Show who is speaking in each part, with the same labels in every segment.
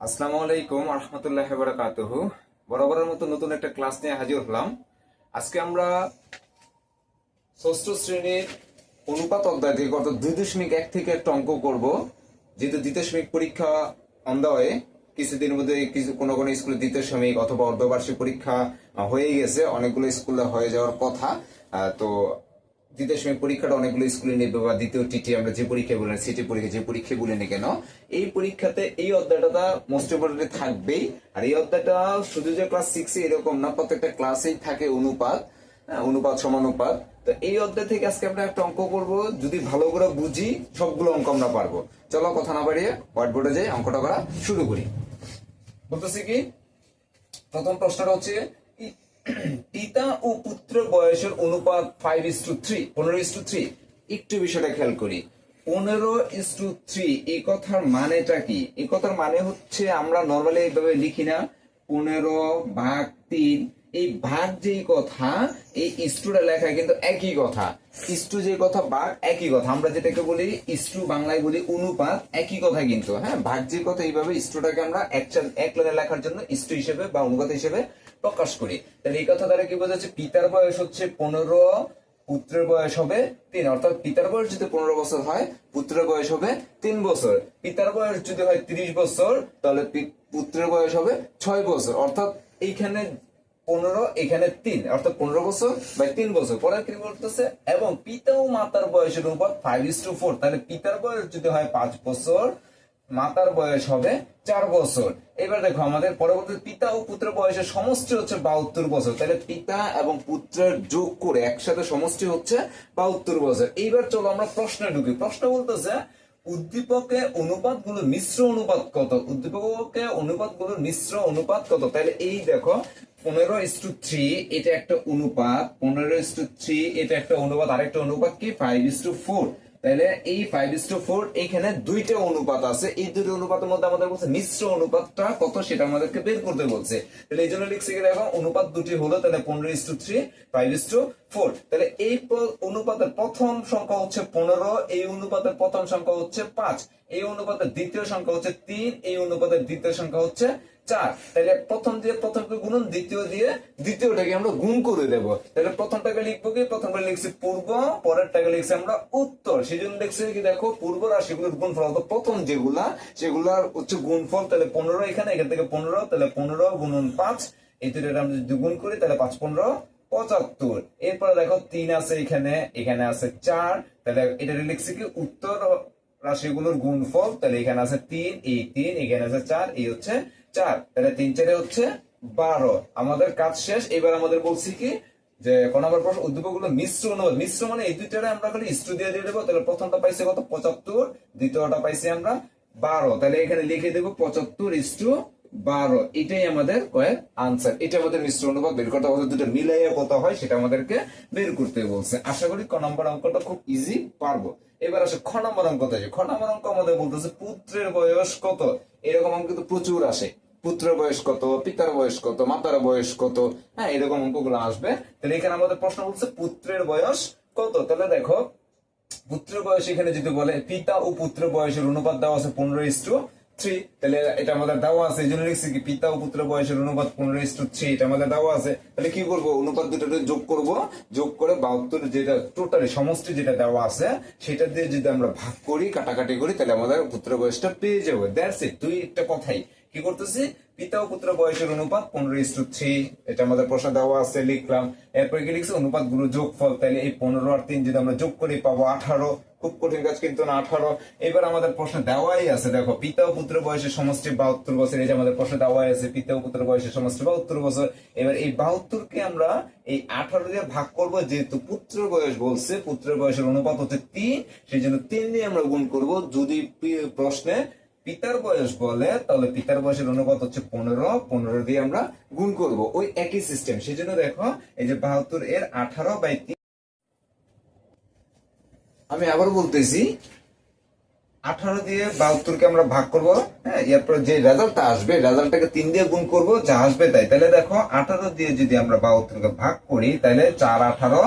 Speaker 1: আসসালামু আলাইকুম রহমতুল্লাহ বারাকাতুহ। বরাবরের মতো নতুন একটা ক্লাস নিয়ে হাজির হলাম। আজকে আমরা ষষ্ঠ শ্রেণির অনুপাত অধ্যায় থেকে অর্থাৎ দুই দশমিক এক থেকে একটা অঙ্ক করব। যেহেতু দ্বিতীয় পরীক্ষা অন দা ওয়ে কিছুদিনের মধ্যে কিছু কোনো কোনো স্কুলে দ্বিতীয় শ্রেণিক অথবা অর্ধবার্ষিক পরীক্ষা হয়ে গেছে। অনেকগুলো স্কুলে হয়ে যাওয়ার কথা। তো দ্বিতীয় সময় পরীক্ষাটা অনেকগুলো স্কুলে নেবে বা দ্বিতীয় টিটি আমরা যে পরীক্ষা বলেন সিটি পরীক্ষা যে পরীক্ষা বলে নি কেন? এই পরীক্ষাতে এই অধ্যায়টা মোস্ট ইম্পর্টেন্ট থাকবেই। আর এই অধ্যায়টা শুধু যে ক্লাস সিক্সে এরকম না প্রত্যেকটা ক্লাসেই থাকে অনুপাত হ্যাঁ, অনুপাত সমানুপাত তো এই অধ্যায় থেকে আজকে আমরা একটা অঙ্ক করব। যদি ভালো করে বুঝি সবগুলো অঙ্ক আমরা পারব। চলো কথা না বাড়িয়ে হোয়াইট বোর্ডে যাই অঙ্কটা করা শুরু করি। বলতেছি কি? প্রথম প্রশ্নটা হচ্ছে পিতা ও পুত্র বয়সের অনুপাত ফাইভ ইস টু থ্রি পনেরো ইস টু থ্রি একটু বিষয়টা খেয়াল করি। পনেরো ইস টু থ্রি এই কথার মানেটা কি? এই কথার মানে হচ্ছে আমরা নর্মালি এইভাবে লিখি না। পনেরো ভাগ তিন, এই ভাগ যেই কথা, এই ইস্টুটা লেখা কিন্তু একই কথা। ইস্টু যে কথা ভাগ একই কথা। আমরা যেটাকে বলি ইস্টু বাংলায় বলি অনুপাত একই কথা কিন্তু। হ্যাঁ ভাগ যে কথা এইভাবে ইস্টুটাকে আমরা একটা এক লাইনে লেখার জন্য ইস্টু হিসেবে বা অনুপাত হিসেবে প্রকাশ করি। তাহলে এই কথা দ্বারা কি বোঝাচ্ছে? পিতার বয়স হচ্ছে পনেরো, পুত্রের বয়স হবে তিন। অর্থাৎ পিতার বয়স যদি পনেরো বছর হয়, পুত্রের বয়স হবে তিন বছর। পিতার বয়স যদি হয় তিরিশ বছর, তাহলে পুত্রের বয়স হবে ছয় বছর। অর্থাৎ এইখানে পনেরো, এখানে তিন। অর্থাৎ পনেরো বছর বা তিন বছর। পরে কি বলতেছে? এবং পিতা ও মাতার বয়সের উপর ফাইভ ইস টু ফোর তাহলে পিতার বয়স যদি হয় পাঁচ বছর মাতার বয়স হবে চার বছর। এবার দেখো, আমাদের পরবর্তী পিতা ও পুত্রের বয়সের সমষ্টি হচ্ছে বাহাত্তর বছর। তাহলে পিতা এবং পুত্রের যোগ করে একসাথে সমষ্টি হচ্ছে বাহাত্তর বছর। এইবার চলো আমরা প্রশ্নে ঢুকি। প্রশ্ন বলতেছে অনুপাতগুলো মিশ্র অনুপাত কত? উদ্দীপকে অনুপাতগুলো মিশ্র অনুপাত কত? তাহলে এই দেখো, পনেরো ইস টু থ্রি, এটা একটা অনুপাত। পনেরো ইস টু থ্রি, এটা একটা অনুপাত। আরেকটা অনুপাত কি? Five is to four. তাহলে এই ফাইভ ইস টু ফোর এখানে দুইটা অনুপাত আছে। এই দুটো অনুপাতের মধ্যে আমাদের বলছে মিশ্র অনুপাতটা কত সেটা আমাদেরকে বের করতে বলছে। তাহলে এই জন্য লিখছি কি দেখো, অনুপাত দুটি হলো তাহলে পনেরো is to three five is to four তাহলে এই অনুপাতের প্রথম সংখ্যা হচ্ছে পনেরো, এই অনুপাতের প্রথম সংখ্যা হচ্ছে পাঁচ, এই অনুপাতের দ্বিতীয় সংখ্যা হচ্ছে তিন, এই অনুপাতের দ্বিতীয় সংখ্যা হচ্ছে চার। তাহলে প্রথম দিয়ে, প্রথমকে গুণন, দ্বিতীয় দিয়ে, দ্বিতীয়টাকে আমরা গুণ করে দেব। তাহলে প্রথমটাকে লিখব কি? প্রথমটা লিখছি পূর্ব, পরেরটাকে লিখছি আমরা উত্তর। সেই জন্য লিখছি কি দেখো, পূর্ব রাশিগুলোর গুণফল, অর্থাৎ প্রথম যেগুলা, সেগুলার হচ্ছে গুণফল তাহলে পনেরো এখানে, এখান থেকে পনেরো তাহলে পনেরো গুণন পাঁচ। এই দুটো আমরা যদি গুণ করি তাহলে পাঁচ, পনেরো, পঁচাত্তর। এরপরে দেখো, তিন আছে এখানে এখানে আছে চার। তাহলে এটা লিখছি কি? উত্তর রাশিগুলোর গুণফল তাহলে এখানে আছে তিন, এই তিন, এখানে আছে চার, এই হচ্ছে চার, তাহলে তিন চারে হচ্ছে বারো। আমাদের কাজ শেষ। এবার আমাদের বলছি কি, যে কোন নম্বর প্রশ্নগুলো মিশ্র অনুবাদ। মিশ্র মানে এই দুইটারে আমরা খালি ইস্টু দিয়ে দিয়ে দেবো। তাহলে প্রথমটা পাইছে কত? পঁচাত্তর। দ্বিতীয়টা পাইছি আমরা বারো। তাহলে এখানে লিখে দেবো পঁচাত্তর ইস্টু বারো। এটাই আমাদের কয়েক আনসার। এটা আমাদের মিশ্র অনুপাত বের করতে হবে দুটো মিলাইয়া কত হয় সেটা আমাদেরকে বের করতে বলছে। আশা করি ক নম্বর অঙ্কটা খুব ইজি পারব। এবার আসে খ নম্বর অঙ্কতে খ নম্বর অঙ্ক আমাদের বলতেছে, পুত্রের বয়স কত? এরকম অঙ্ক কিন্তু প্রচুর আসে। পুত্রের বয়স কত, পিতার বয়স কত, মাতার বয়স কত? হ্যাঁ এরকম অঙ্কগুলো আসবে। তাহলে এখানে আমাদের প্রশ্ন বলছে, পুত্রের বয়স কত? তাহলে দেখো পুত্রের বয়স এখানে যদি বলে, পিতা ও পুত্র বয়সের অনুপাত দেওয়া আছে পনেরো টু থ্রি তাহলে এটা আমাদের দেওয়া আছে। এই জন্য লিখছি কি, পিতা ও পুত্রের বয়সের অনুপাত পনেরো ইস টু থ্রি এটা আমাদের দেওয়া আছে। তাহলে কি করব? অনুপাত দুটোকে যোগ করব। যোগ করে বাহাত্তর যেটা টোটালি সমষ্টি যেটা দেওয়া আছে, সেটা দিয়ে যদি আমরা ভাগ করি, কাটাকাটি করি, তাহলে আমাদের পুত্রের বয়সটা পেয়ে যাব। দ্যাটস ইট তুই একটা কথাই। কি করতেছি? পিতা ও পুত্র বয়সের অনুপাত পনেরো ইস টু থ্রি এটা আমাদের প্রশ্ন দেওয়া আছে, লিখলাম। এরপরে কি লিখছি? অনুপাতগুলো যোগফল। তাহলে এই পনেরো আর তিন যদি আমরা যোগ করি, পাবো আঠারো। খুব কঠিন কাজ কিন্তু না, আঠারো। এবার আমাদের প্রশ্ন দেওয়াই আছে, দেখো, পিতা ও পুত্র বয়সের সমষ্টি বাহাত্তর বছর, এই যে আমাদের প্রশ্ন দেওয়াই আছে, পিতা ও পুত্র বয়সের সমষ্টি বাহাত্তর বছর। এবার এই বাহাত্তর কে আমরা এই আঠারো দিয়ে ভাগ করব, যেহেতু পুত্র বয়স বলছে, পুত্রের বয়সের অনুপাত হচ্ছে তিন। সেই জন্য তিন দিয়ে আমরা গুণ করব। যদি প্রশ্নে পিতার বয়স বলে, তাহলে পিতার বয়সের অনুপাত হচ্ছে পনেরো পনেরো দিয়ে আমরা গুণ করব। ওই একই সিস্টেম সেই জন্য দেখো, এই যে বাহাত্তর এর আঠারো বাই তিন। আমি আবার বলতেছি, আঠারো দিয়ে বাহাত্তরকে আমরা ভাগ করব হ্যাঁ এরপর যে রেজাল্টটা আসবে রেজাল্টটাকে তিন দিয়ে গুণ করব, যা আসবে তাই। তাহলে দেখো, আঠারো দিয়ে যদি আমরা বাহাত্তরকে ভাগ করি, তাহলে চার আঠারো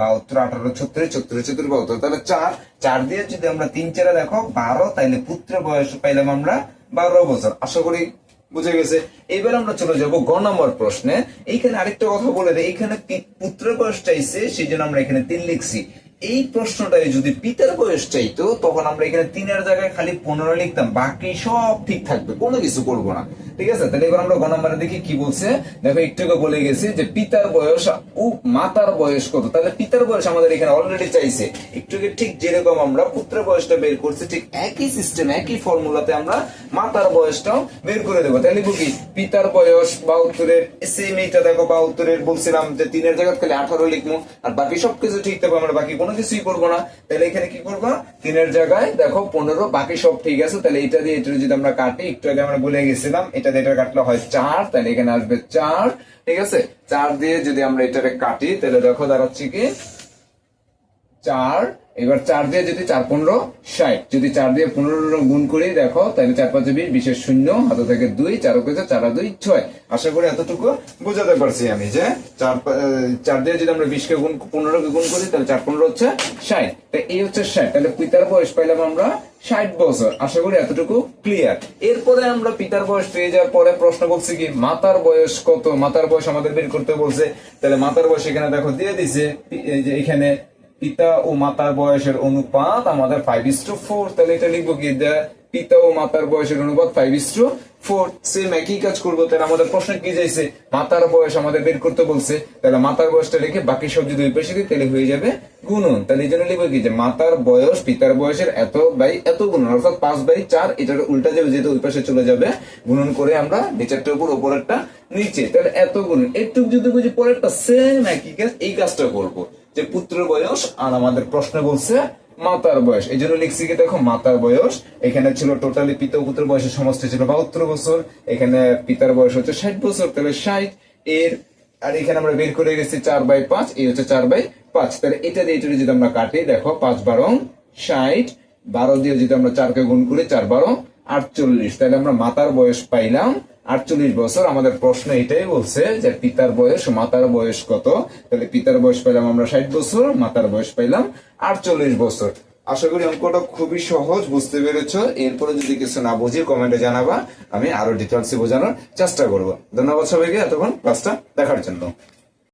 Speaker 1: বাহাত্তর আঠারো, ছত্রিশ ছত্রিশ ছত্রিশ বাহাত্তর তাহলে চার চার দিয়ে যদি আমরা তিন চারে দেখো, বারো, তাইলে পুত্রের বয়স পাইলাম আমরা বারো বছর। আশা করি বুঝে গেছে। এবার আমরা চলে যাব গ নম্বর প্রশ্নে। এইখানে আরেকটা কথা বলে দেয় এইখানে পি- পুত্রের বয়স চাইছে সেই জন্য আমরা এখানে তিন লিখছি। এই প্রশ্নটায় যদি পিতার বয়স চাইতো, তখন আমরা এখানে তিনের জায়গায় খালি পনেরো লিখতাম। বাকি সব ঠিক থাকবে, কোনো কিছু করব না। ঠিক আছে? তাহলে এবার আমরা গ দেখি কি বলছে। দেখো, একটু বলে গেছি যে পিতার বয়স ও মাতার বয়স কত? তাহলে পিতার বয়স আমাদের এখানে অলরেডি চাইছে। একটু ঠিক যেরকম আমরা পুত্রের বয়সটা বের করছি, ঠিক একই সিস্টেম একই ফর্মুলাতে আমরা মাতার বয়সটাও বের করে দেবো। তাহলে লিখব কি, পিতার বয়স বাহাত্তরের সেম এইটা দেখো, বাহাত্তরের বলছিলাম যে তিনের জায়গা খালি আঠারো লিখব, আর বাকি সবকিছু ঠিক থাকবে, আমরা বাকি কোনো কিছুই করব না। তাহলে এখানে কি করব? তিনের জায়গায় দেখো পনেরো, বাকি সব ঠিক আছে। তাহলে এটা দিয়ে, এটা যদি আমরা কাটি, একটু আগে আমরা বলে গেছিলাম, এটা দিয়ে এটা কাটলে হয় চার তাহলে এখানে আসবে চার, ঠিক আছে? চার দিয়ে যদি আমরা এটাকে কাটি, তাহলে দেখো দাঁড়াচ্ছি কি? চার এবার চার দিয়ে যদি চার পনেরো, ষাট। যদি চার দিয়ে পনেরো গুণ করি, দেখো, তাহলে চার পাঁচে বিশ বিশের শূন্য, হাতে থেকে দুই, চার চার দুই, ছয়। আশা করি এতটুকু বোঝাতে পারছি আমি যে চার চার দিয়ে যদি আমরা বিশকে গুণ, পনেরোকে গুণ করি, তাহলে চার পনেরো হচ্ছে ষাট। তাই এই হচ্ছে ষাট। তাহলে পিতার বয়স পাইলাম আমরা ষাট বছর। আশা করি এতটুকু ক্লিয়ার এরপরে আমরা পিতার বয়স পেয়ে যাওয়ার পরে প্রশ্ন করছি কি, মাতার বয়স কত? মাতার বয়স আমাদের বের করতে বলছে। তাহলে মাতার বয়স এখানে দেখো দিয়ে দিছে এখানে পিতা ও মাতার বয়সের অনুপাত আমাদের ফাইভ ইস টু ফোর তাহলে এটা লিখব কি? পিতা ও মাতার বয়সের অনুপাত five is to four same একই কাজ করব। তাহলে আমাদের প্রশ্ন কি যাইছে? মাতার বয়স আমাদের বের করতে বলছে। তাহলে মাতার বয়সটা রেখে বাকি সব যদি ওই পাশে তাহলে হয়ে যাবে গুণন। তাহলে এই জন্য লিখব কি? যে মাতার বয়স পিতার বয়সের এত বাই এত গুণন। অর্থাৎ পাঁচ বাই চার, এটার উল্টা যাবে যেহেতু ওই পাশে চলে যাবে। গুণন করে আমরা নিচেরটা উপর, ওপরেরটা নিচে। তাহলে এত গুণন। একটু যদি বুঝি পরেরটা সেম একই কাজ, এই কাজটা করব। যে পুত্রের বয়স আর আমাদের প্রশ্ন বলছে মাতার বয়স। এই জন্য লিখছি কি দেখো, মাতার বয়স। এখানে ছিল টোটালি পিতা ও পুত্রের বয়সের সমষ্টি ছিল বাহাত্তর বছর। এখানে পিতার বয়স হচ্ছে ষাট বছর, তাহলে ষাট। এর আর এখানে আমরা বের করে গেছি চার বাই পাঁচ, এই হচ্ছে চার বাই পাঁচ। তাহলে এটা দিয়ে এটা যদি আমরা কাটি, দেখো, পাঁচ বারো, ষাট। বারো দিয়ে যদি আমরা চারকে গুণ করি, চার বারো, আটচল্লিশ। তাহলে আমরা মাতার বয়স পাইলাম আটচল্লিশ বছর, আমাদের প্রশ্ন এটাই বলছে যে পিতার বয়স, মাতার বয়স কত? তাহলে পিতার বয়স পাইলাম আমরা ষাট বছর, মাতার বয়স পাইলাম আটচল্লিশ বছর। আশা করি অঙ্কটা খুবই সহজ, বুঝতে পেরেছ। এরপরে যদি কিছু না বুঝি, কমেন্টে জানাবা। আমি আরও ডিটেলসে বোঝানোর চেষ্টা করব। ধন্যবাদ সবাইকে, এতক্ষণ ক্লাসটা দেখার জন্য।